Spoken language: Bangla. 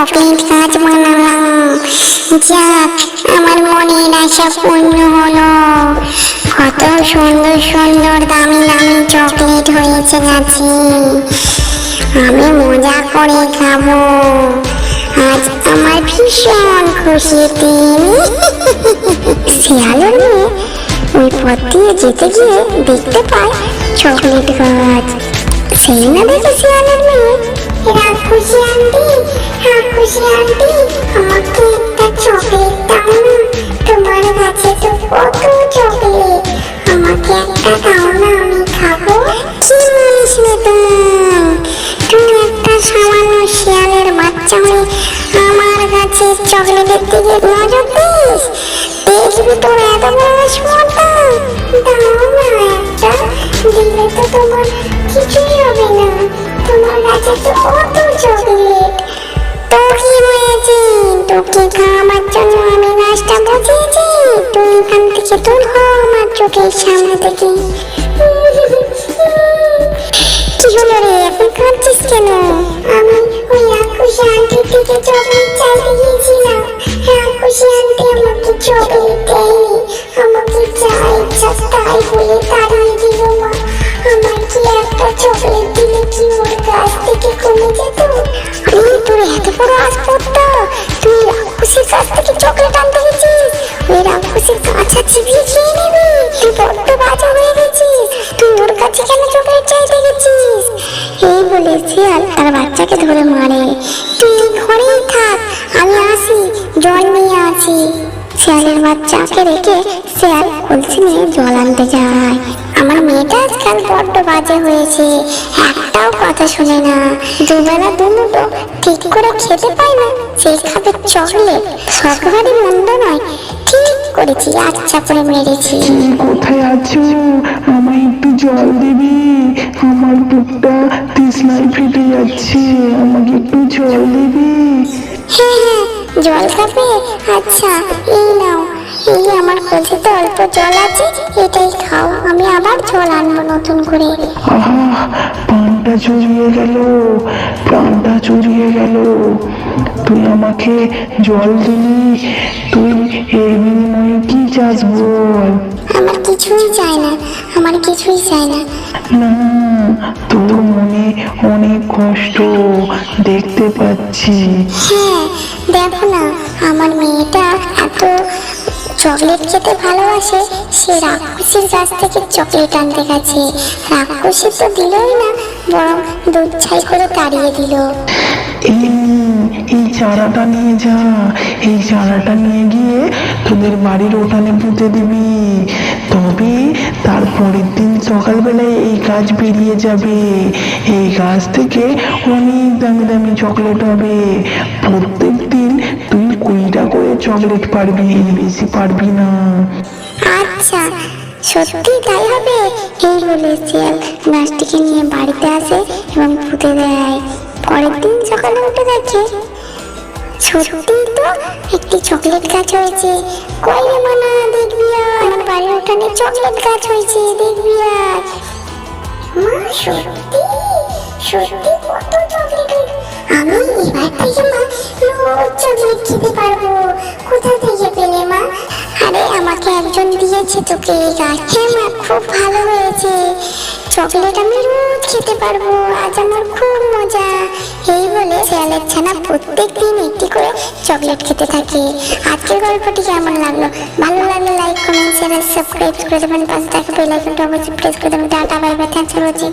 চকলেট গাছ বানালাম, যাক, আমার মনের আশা পূর্ণ হলো। কত সুন্দর সুন্দর দামি দামি চকলেট হয়েছে গাছে। আমি মজা করে খাব। আজ আমার ভীষণ খুশিতে। শিয়ালের মেয়ে ওই পথ দিয়ে যেতে গিয়ে দেখতে পায় চকলেট গাছ। সেই না দেখে শিয়ালের হয়ে আমার কাছে চকলেটের দিকে নজর দিস। দেখবি তোর এত বড় স্পর্ধা দাও না একটা, দিলে তো তোমার কিছুই হবে না। তোমার কাছে তো কত চকলেট। তো হয়েছে তোকে খাওয়াবার জন্য আমি গাছটা বসিয়েছি। তুই এখান থেকে দূর হ আমার চোখের সামনে থেকে। কি হলো রে? এখন কাঁদছিস কেন? চকলেট চাইতে গিয়েছিলাম রাক্ষসী আন্টি আমাকে চকলেট দেয়নি আমাকে যা ইচ্ছা তাই বলে তাড়িয়ে দিল মা আমার কি একটা চকলেট দিলে কি ওর গাছ থেকে কমে যেত আরে তোর এত বড় আসপত্তা তুই রাক্ষসীর কাছ থেকে চকলেট আনতে গেছিস ওই রাক্ষসীর কাঁচা চিবিয়ে খেয়ে নিবি তুই বড্ড বাজা হয়ে গেছিস তুই ওর কাছে কেন চকলেট চাইতে গেছিস এই বলে শিয়াল তার বাচ্চাকে ধরে মারে। ঘরেই থাক আমি আসি, জল নিয়ে আসি শিয়ালের বাচ্চাকে রেখে শিয়াল কলসি নিয়ে জল আনতে যায়। আমার মেয়েটা আজকাল বড্ড বাজে হয়েছে, একটাও কথা শুনে না। দুবেলা দুমুটো ঠিক করে খেতে পায় না সেই খাবে চকলেট। সকালে মন্দ করেছি আচ্ছা করে মেরেছি। কোথায় আছো? আমায় একটু জল দিবি। আমার বুকটা তৃষ্ণায় ফেটে যাচ্ছে। আমাকে একটু জল দিবি। হ্যাঁ হ্যাঁ জল খাবে? আচ্ছা এই নাও। এই আমার কলসিতে অল্প জল আছে। এটাই খাও আমি আবার জল আনব নতুন করে। আহা প্রাণটা চুরিয়ে গেল প্রাণটা চুরিয়ে গেল। তুই আমাকে জল দিলি তুই এর বিনিময়ে কি চাস বল? আমার কিছুই চাই না আমার কিছুই চাই না। না তোর মনে অনেক কষ্ট দেখতে পাচ্ছি। হ্যাঁ দেখো না আমার মেয়েটা এত চকলেট খেতে ভালোবাসে, সে রাক্ষসীর কাছ থেকে চকলেট আনতে গেছে। রাক্ষসী তো দিলই না, বরং দুধ ছাই করে তাড়িয়ে দিল। এই চারাটা নিয়ে যা, এই চারাটা নিয়ে গিয়ে তোদের বাড়ির ওঠানে পুঁতে দিবি। তবে তারপরের দিন সকালবেলায় এই গাছ বেরিয়ে যাবে। এই গাছ থেকে অনেক দামি দামি চকলেট হবে। প্রত্যেক দিন তুই কুড়িটা করে চকলেট পারবি, বেশি পারবি না। আচ্ছা সত্যি তাই হবে? এই বলে শিয়াল গাছটিকে নিয়ে বাড়িতে আসে এবং পুঁতে দেয়। পরের দিন সকালে উঠে দেখে, সত্যি তো একটি চকলেট গাছ হয়েছে। কই রে মানা, দেখবি। আমার বাড়ির উঠানে চকলেট গাছ হয়েছে, দেখবি আর? সত্যি? সত্যি কত চকলেট? আমি এবার থেকে মা রোজ চকলেট খেতে একজন দিয়েছে তোকে গাছ মা, খুব ভালো হয়েছে। চকলেট আমি রোজ খেতে পারব, আজ আমার খুব মজা। এই বলে শেয়ালের ছানা প্রত্যেক দিন একটি করে চকলেট খেতে থাকে। আজকের গল্পটি কেমন লাগল? ভালো লাগলে লাইক কমেন্ট শেয়ার সাবস্ক্রাইব করে দেবেন। পাশে থাকা বেল অবশ্যই প্রেস করে দেবেন। Tata bye bye thanks for watching